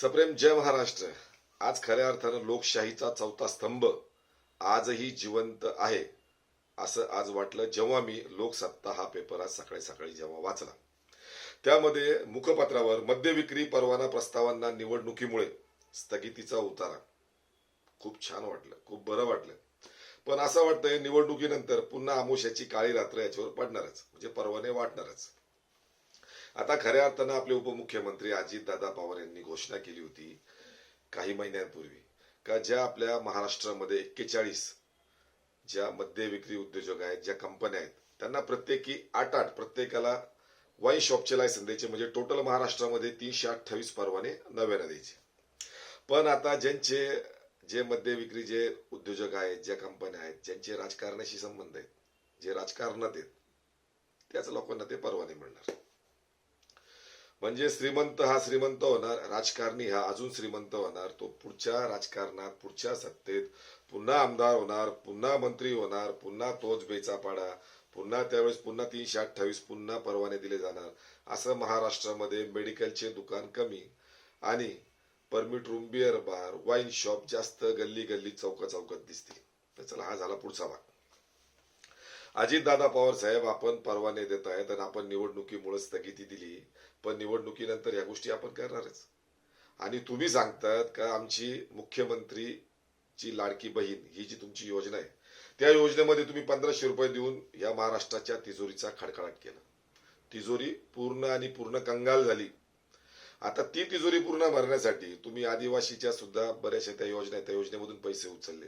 सप्रेम जय महाराष्ट्र. आज खऱ्या अर्थानं लोकशाहीचा चौथा स्तंभ आजही जिवंत आहे असं आज वाटलं जेव्हा मी लोकसत्ता हा पेपर आज सकाळी सकाळी जेव्हा वाचला. त्यामध्ये मुखपत्रावर मद्य विक्री परवाना प्रस्तावांना निवडणुकीमुळे स्थगितीचा उतारा. खूप छान वाटलं खूप बरं वाटलं. पण असं वाटतंय निवडणुकीनंतर पुन्हा आमुष्याची काळी रात्र याच्यावर पडणारच म्हणजे परवाने वाटणारच. आता खऱ्या अर्थानं आपले उपमुख्यमंत्री अजितदादा पवार यांनी घोषणा केली होती काही महिन्यांपूर्वी का ज्या आपल्या महाराष्ट्रामध्ये एक्केचाळीस ज्या मद्य विक्री उद्योजक आहेत ज्या कंपन्या आहेत त्यांना प्रत्येकी आठ आठ प्रत्येकाला वाईन शॉपचे लायसन द्यायचे म्हणजे टोटल महाराष्ट्रामध्ये तीनशे अठ्ठावीस परवाने नव्याने द्यायचे. पण आता ज्यांचे जे मद्य विक्री जे उद्योजक आहेत ज्या कंपन्या आहेत ज्यांचे राजकारणाशी संबंध आहेत जे राजकारणात आहेत त्याच लोकांना ते परवाने मिळणार. म्हणजे श्रीमंत हा श्रीमंत होणार राजकारणी हा अजून श्रीमंत होणार तो पुढच्या राजकारणात पुढच्या सत्तेत पुन्हा आमदार होणार पुन्हा मंत्री होणार पुन्हा तोच बेचा पाडा पुन्हा त्यावेळेस पुन्हा तीनशे अठ्ठावीस पुन्हा परवाने दिले जाणार. असं महाराष्ट्रामध्ये मेडिकलचे दुकान कमी आणि permit room beer bar wine shop जास्त गल्ली गल्ली चौका चौकात दिसतील. तर चला हा झाला पुढचा भाग. अजितदादा पवार साहेब आपण परवाने देत आहेत आणि आपण निवडणुकीमुळे स्थगिती दिली. पण निवडणुकीनंतर या गोष्टी आपण करणारच. आणि तुम्ही सांगतात का आमची मुख्यमंत्रीची लाडकी बहीण ही जी तुमची योजना आहे त्या योजनेमध्ये तुम्ही पंधराशे रुपये देऊन या महाराष्ट्राच्या तिजोरीचा खडखडाट केला. तिजोरी पूर्ण आणि पूर्ण कंगाल झाली. आता ती तिजोरी पूर्ण भरण्यासाठी तुम्ही आदिवासीच्या सुद्धा बऱ्याचशा त्या योजना आहेत त्या योजनेमधून पैसे उचलले.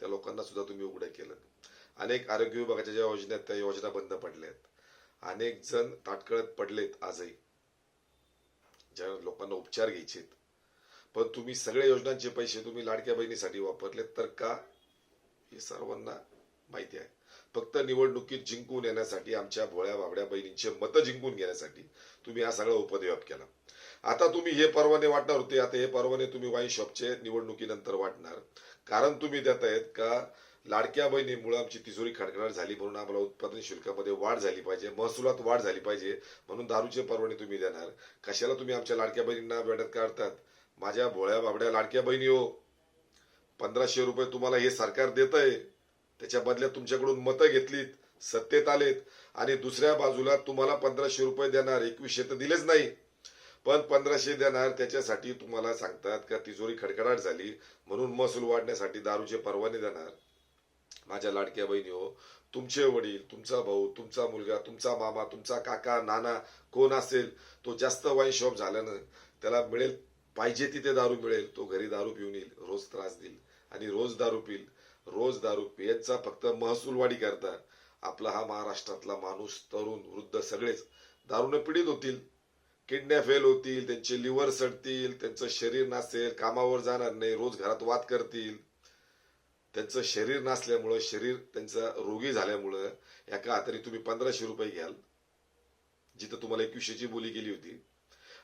त्या लोकांना सुद्धा तुम्ही उघडं केलं. अनेक आरोग्य विभागाच्या ज्या योजना आहेत त्या योजना बंद पडल्यात. अनेक जण ताटकळत पडलेत आजही. ज्या लोकांना उपचार घ्यायचे पण तुम्ही सगळ्या योजनांचे पैसे तुम्ही लाडक्या बहिणीसाठी वापरलेत तर का? हे सर्वांना माहिती आहे. फक्त निवडणुकीत जिंकून येण्यासाठी आमच्या भोळ्या बाबड्या बहिणींचे मतं जिंकून घेण्यासाठी तुम्ही हा सगळा उपद्व्याप केला. आता तुम्ही हे परवाने वाटणार होते. आता हे परवाने तुम्ही वाईन शॉपचे निवडणुकीनंतर वाटणार. कारण तुम्ही देत आहेत का? लाडक्या बहिणीमुळे आमची तिजोरी खडखडाट झाली म्हणून आम्हाला उत्पादन शुल्कामध्ये वाढ झाली पाहिजे महसुलात वाढ झाली पाहिजे म्हणून दारूचे परवाने तुम्ही देणार. कशाला तुम्ही आमच्या लाडक्या बहिणींना वेड्यात काढतात माझ्या भोळ्या बाबड्या लाडक्या बहिणी हो पंधराशे रुपये तुम्हाला हे सरकार देत आहे त्याच्या बदल्यात तुमच्याकडून मतं घेतलीत सत्तेत आलेत आणि दुसऱ्या बाजूला तुम्हाला पंधराशे रुपये देणार. एकवीसशे तर दिलेच नाही. पण पंधराशे देणार त्याच्यासाठी तुम्हाला सांगतात का तिजोरी खडखडाट झाली म्हणून महसूल वाढण्यासाठी दारूचे परवाने देणार. माझ्या लाडक्या बहिणी हो तुमचे वडील तुमचा भाऊ तुमचा मुलगा तुमचा मामा तुमचा काका नाना कोण असेल तो जास्त वाईन शॉप झाल्यानं त्याला मिळेल पाहिजे तिथे दारू मिळेल तो घरी दारू पिऊन येईल रोज त्रास देईल. आणि रोज दारू पिईल रोज दारू पियांचा फक्त महसूलवाढी करता. आपला हा महाराष्ट्रातला माणूस तरुण वृद्ध सगळेच दारूने पीडित होतील. किडन्या फेल होतील त्यांचे लिव्हर सडतील त्यांचं शरीर नसेल कामावर जाणार नाही रोज घरात वाद करतील. त्यांचं शरीर नसल्यामुळं शरीर त्यांचं रोगी झाल्यामुळं एका हाताने तुम्ही पंधराशे रुपये घ्याल जिथं तुम्हाला एकवीसशेची बोली गेली होती.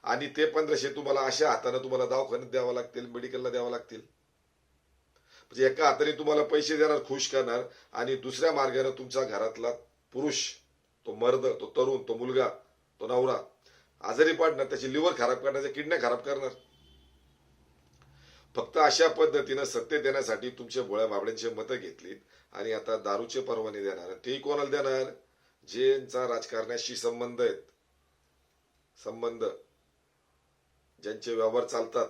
आणि ते पंधराशे तुम्हाला अशा हाताने तुम्हाला दवाखान्यात द्यावं लागतील मेडिकलला द्यावं लागतील. म्हणजे एका हाताने तुम्हाला पैसे देणार खुश करणार आणि दुसऱ्या मार्गाने तुमच्या घरातला पुरुष तो मर्द तो तरुण तो मुलगा तो नवरा आजारी पाडणार त्याची लिव्हर खराब करणार त्याच्या किडण्या खराब करणार. फक्त अशा पद्धतीनं सत्य देण्यासाठी तुमच्या बोळ्या बाबड्यांचे मतं घेतलीत आणि आता दारूचे परवाने देणार. तेही कोणाला देणार? ज्यांचा राजकारण्याशी संबंध आहेत. संबंध. ज्यांचे व्यवहार चालतात.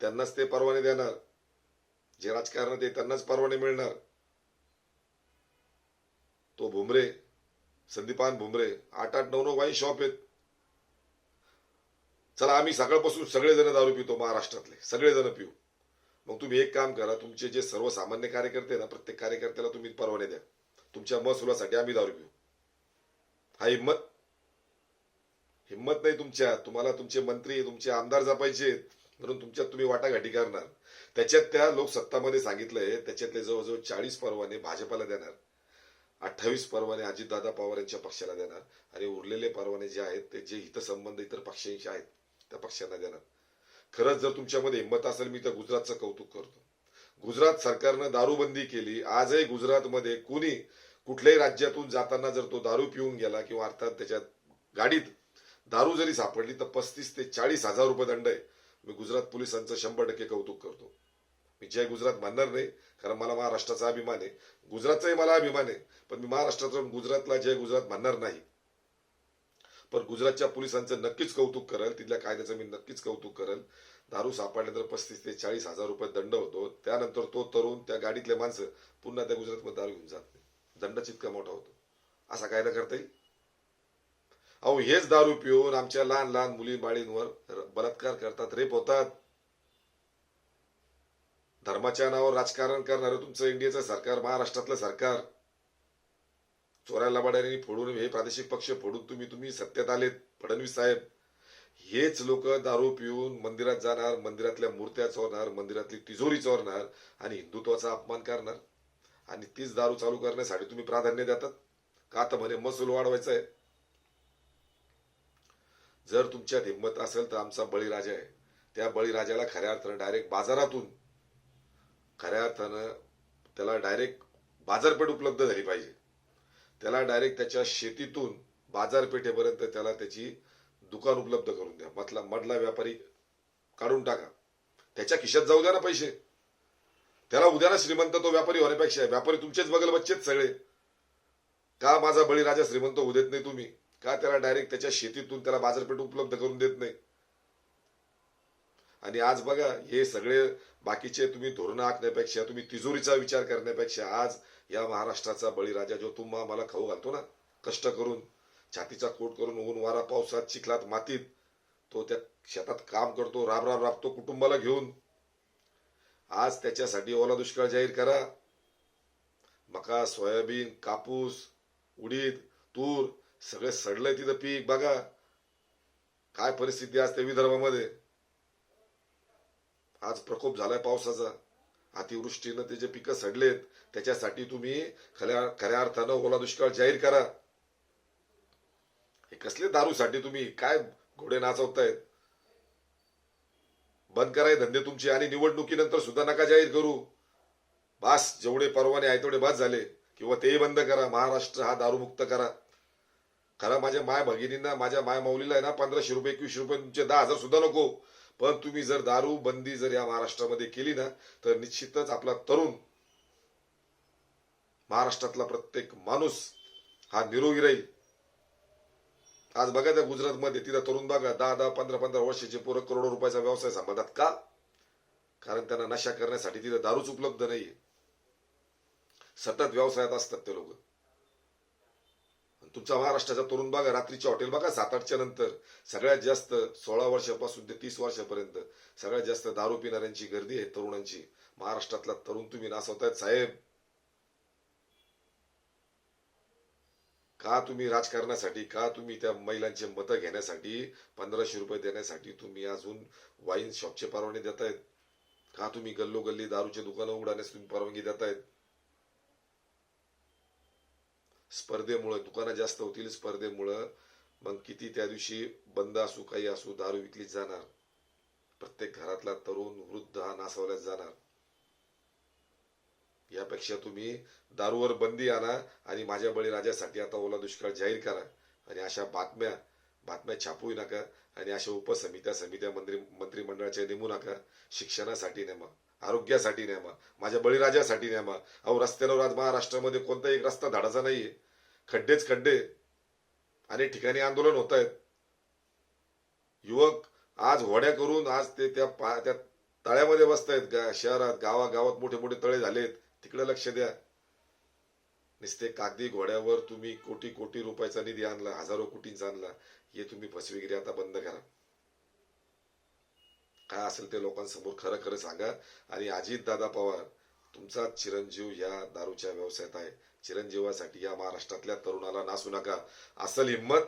त्यांनाच ते परवाने देणार. जे राजकारणात ते त्यांनाच परवाने मिळणार. तो भुमरे संदीपान भुमरे आठ आठ नऊ नऊ वाईन शॉप आहेत. चला आम्ही सकाळपासून सगळेजण दारू पितो महाराष्ट्रातले. सगळेजण पिऊ. मग तुम्ही एक काम करा तुमचे जे सर्वसामान्य कार्यकर्ते ना प्रत्येक कार्यकर्त्याला तुम्ही परवाने द्या. तुमच्या महसुलासाठी आम्ही दारू पिऊ. हा हिंमत? हिंमत नाही तुमच्या. तुम्हाला तुमचे मंत्री तुमचे आमदार जपायचे म्हणून तुमच्यात तुम्ही वाटाघाटी करणार. त्याच्यात त्या लोकसत्तामध्ये सांगितलंय त्याच्यातले जवळजवळ चाळीस परवाने भाजपाला देणार. अठ्ठावीस परवाने अजितदादा पवार यांच्या पक्षाला देणार. आणि उरलेले परवाने जे आहेत ते जे हितसंबंध इतर पक्षांशी आहेत त्या पक्षांना देणार खरंच जर तुमच्यामध्ये हिंमत असेल मी तर गुजरातचं कौतुक करतो. गुजरात सरकारनं दारूबंदी केली. आजही गुजरातमध्ये कुणी कुठल्याही राज्यातून जाताना जर तो दारू पिऊन गेला किंवा अर्थात त्याच्यात गाडीत दारू जरी सापडली तर पस्तीस ते चाळीस हजार रुपये दंड आहे. मी गुजरात पोलिसांचं शंभर टक्के कौतुक करतो. मी जय गुजरात म्हणणार नाही कारण मला महाराष्ट्राचा अभिमान आहे. गुजरातचाही मला अभिमान आहे पण मी महाराष्ट्राचा गुजरातला जय गुजरात म्हणणार नाही. पण गुजरातच्या पोलिसांचं नक्कीच कौतुक करेल. तिथल्या कायद्याचं मी नक्कीच कौतुक करेल. दारू सापडल्यानंतर पस्तीस ते चाळीस हजार रुपये दंड होतो. त्यानंतर तो तरुण त्या गाडीतले माणसं पुन्हा त्या गुजरातमध्ये दारू घेऊन जात नाही. दंडच इतका मोठा होतो. असा कायदा करता येईल? अहो हेच दारू पिऊन आमच्या लहान लहान मुली बाळींवर बलात्कार करतात रेप होतात. धर्माच्या नावावर राजकारण करणारं तुमचं इंडियाचं सरकार महाराष्ट्रातलं सरकार. चोऱ्या लबाड्यांनी फोडून हे प्रादेशिक पक्ष फोडून तुम्ही तुम्ही सत्तेत आलेत फडणवीस साहेब. हेच लोक दारू पिऊन मंदिरात जाणार मंदिरातल्या मूर्त्या चोरणार मंदिरातली तिजोरी चोरणार आणि हिंदुत्वाचा अपमान करणार. आणि तीच दारू चालू करण्यासाठी तुम्ही प्राधान्य देतात. का तर म्हणे महसूल वाढवायचा आहे जर तुमच्यात हिंमत असेल तर आमचा बळीराजा आहे. त्या बळीराजाला खऱ्या अर्थानं डायरेक्ट बाजारातून खऱ्या अर्थानं त्याला डायरेक्ट बाजारपेठ उपलब्ध झाली पाहिजे. त्याला डायरेक्ट त्याच्या शेतीतून बाजारपेठेपर्यंत त्याला त्याची दुकान उपलब्ध करून द्या. मधला मधला व्यापारी काढून टाका. त्याच्या खिशात जाऊ द्या ना पैसे. त्याला उद्या ना श्रीमंत तो व्यापारी होण्यापेक्षा व्यापारी तुमचेच बगल बच्चेच सगळे. का माझा बळीराजा श्रीमंत होऊ देत नाही तुम्ही? का त्याला डायरेक्ट त्याच्या शेतीतून त्याला बाजारपेठ उपलब्ध करून देत नाही? आणि आज बघा हे सगळे बाकीचे तुम्ही धोरणं आखण्यापेक्षा तुम्ही तिजोरीचा विचार करण्यापेक्षा आज या महाराष्ट्राचा बळीराजा जो तुम्हा मला खाऊ घालतो ना कष्ट करून छातीचा कोट करून ऊन वारा पावसात चिखलात मातीत तो त्या शेतात काम करतो राब राब राबतो कुटुंबाला घेऊन. आज त्याच्यासाठी ओला दुष्काळ जाहीर करा. मका सोयाबीन कापूस उडीद तूर सगळे सडलंय तिथं पीक बघा. काय परिस्थिती असते विदर्भामध्ये? आज प्रकोप झालाय पावसाचा. अतिवृष्टीनं त्याचे पिकं सडलेत त्याच्यासाठी तुम्ही खऱ्या खऱ्या अर्थानं ओला दुष्काळ जाहीर करा. हे कसले दारूसाठी तुम्ही? काय घोडे नाचवतायत? बंद कराय धंदे तुमचे आणि निवडणुकीनंतर सुद्धा नका जाहीर करू. बास जेवढे परवाने आहे तेवढे बास झाले. किंवा तेही बंद करा. महाराष्ट्र हा दारूमुक्त करा. खरं माझ्या माय भगिनींना माझ्या माय माऊलीला आहे ना पंधराशे रुपये एकवीसशे रुपये तुमचे दहा हजार सुद्धा नको. पण तुम्ही जर दारू बंदी जर या महाराष्ट्रामध्ये केली ना तर निश्चितच आपला तरुण महाराष्ट्रातला प्रत्येक माणूस हा निरोगी राहील. आज बघा त्या गुजरातमध्ये तिथं तरुण बघा दहा दहा पंधरा पंधरा वर्षाचे पोरं करोडो रुपयाचा व्यवसाय सांभाळतात का? कारण त्यांना नशा करण्यासाठी तिथं दारूच उपलब्ध नाहीये. सतत व्यवसायात असतात ते लोक. तुमचा महाराष्ट्राचा तरुण बघा रात्रीची हॉटेल बघा सात आठच्या नंतर. सगळ्यात जास्त सोळा वर्षापासून ते तीस वर्षापर्यंत सगळ्यात जास्त दारू पिणाऱ्यांची गर्दी आहे तरुणांची. महाराष्ट्रातला तरुण तुम्ही नासवतायत साहेब. का तुम्ही राजकारणासाठी का तुम्ही त्या महिलांचे मतं घेण्यासाठी पंधराशे रुपये देण्यासाठी तुम्ही अजून वाईन शॉपचे परवाने देतायत? का तुम्ही गल्लोगल्ली दारूचे दुकानं उघडण्यास तुम्ही परवानगी देतायत? स्पर्धेमुळं दुकानं जास्त होतील स्पर्धेमुळं मग किती त्या दिवशी बंद असू काही असू दारू विकलीच जाणार. प्रत्येक घरातला तरुण वृद्ध हा नासवल्याच जाणार. यापेक्षा तुम्ही दारूवर बंदी आणा आणि माझ्या बळीराजासाठी आता ओला दुष्काळ जाहीर करा. आणि अशा बातम्या बातम्या छापू नका आणि अशा उपसमित्या समित्या मंत्री मंत्रिमंडळाच्या नेमू नका. शिक्षणासाठी नेमा. आरोग्यासाठी न्यामा माझ्या बळीराजासाठी न्यामा अहो रस्त्यावर आज महाराष्ट्रामध्ये कोणता एक रस्ता धाडाचा नाहीये. खड्डेच खड्डे. अनेक ठिकाणी आंदोलन होत आहेत युवक आज होड्या करून आज ते त्या पा- त्या तळ्यामध्ये बसतायत. गा शहरात गावागावात मोठे मोठे तळे झालेत. तिकडे लक्ष द्या. नुसते कागदी घोड्यावर तुम्ही कोटी कोटी रुपयाचा निधी आणला हजारो कोटींचा आणला. हे तुम्ही फसवेगिरी आता बंद करा. काय असेल ते लोकांसमोर खरं खरं सांगा. आणि अजित दादा पवार तुमचा चिरंजीव या दारूच्या व्यवसायात आहे. चिरंजीवासाठी या महाराष्ट्रातल्या तरुणाला नासू नका. असल हिंमत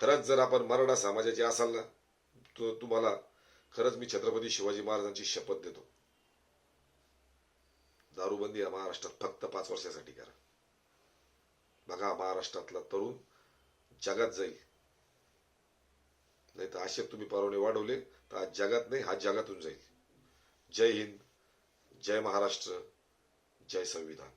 खरंच जर आपण मराठा समाजाची असाल ना तो तुम्हाला खरंच मी छत्रपती शिवाजी महाराजांची शपथ देतो. दारूबंदी या महाराष्ट्रात फक्त पाच वर्षासाठी करा. बघा महाराष्ट्रातला तरुण जगात जाईल. नाही तर असे तुम्ही परवाने वाढवले तर आज जगात नाही हा जगातून जाईल. जय हिंद जय महाराष्ट्र जय संविधान.